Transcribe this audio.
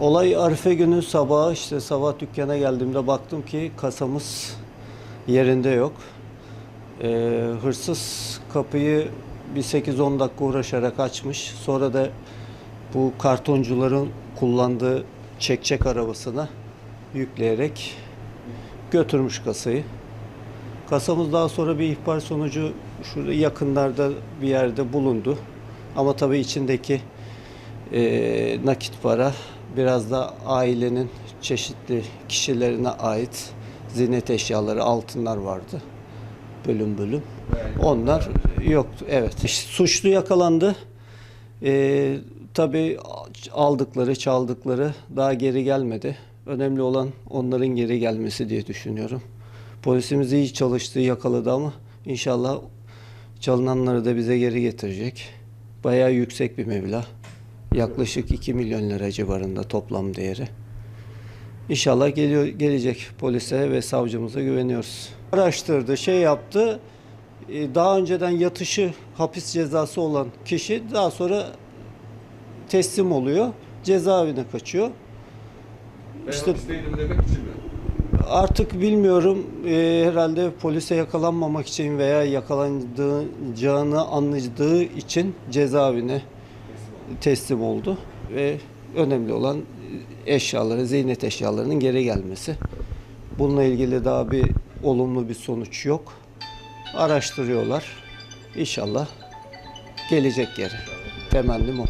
Olay Arife günü sabah işte sabah dükkana geldiğimde baktım ki kasamız yerinde yok. Ee, hırsız kapıyı bir 8-10 dakika uğraşarak açmış. Sonra da bu kartoncuların kullandığı çekçek arabasına yükleyerek götürmüş kasayı. Kasamız daha sonra bir ihbar sonucu şurada yakınlarda bir yerde bulundu. Ama tabii içindeki e, nakit para biraz da ailenin çeşitli kişilerine ait ziynet eşyaları, altınlar vardı. Bölüm bölüm. Onlar yoktu. Evet. İşte suçlu yakalandı. E, tabii aldıkları, çaldıkları daha geri gelmedi. Önemli olan onların geri gelmesi diye düşünüyorum. Polisimiz iyi çalıştı, yakaladı ama inşallah çalınanları da bize geri getirecek. Bayağı yüksek bir meblağ. Yaklaşık 2 milyon lira civarında toplam değeri. İnşallah geliyor, gelecek polise ve savcımıza güveniyoruz. Araştırdı, şey yaptı. Ee, Daha önceden yatışı hapis cezası olan kişi daha sonra teslim oluyor. Cezaevine kaçıyor. Ben İşte- hapisteydim demek için mi? Artık bilmiyorum Ee, herhalde polise yakalanmamak için veya yakalanacağını anladığı için cezaevine teslim oldu ve önemli olan eşyaları, ziynet eşyalarının geri gelmesi. Bununla ilgili daha bir olumlu bir sonuç yok. Araştırıyorlar. İnşallah gelecek geri. Temennim o.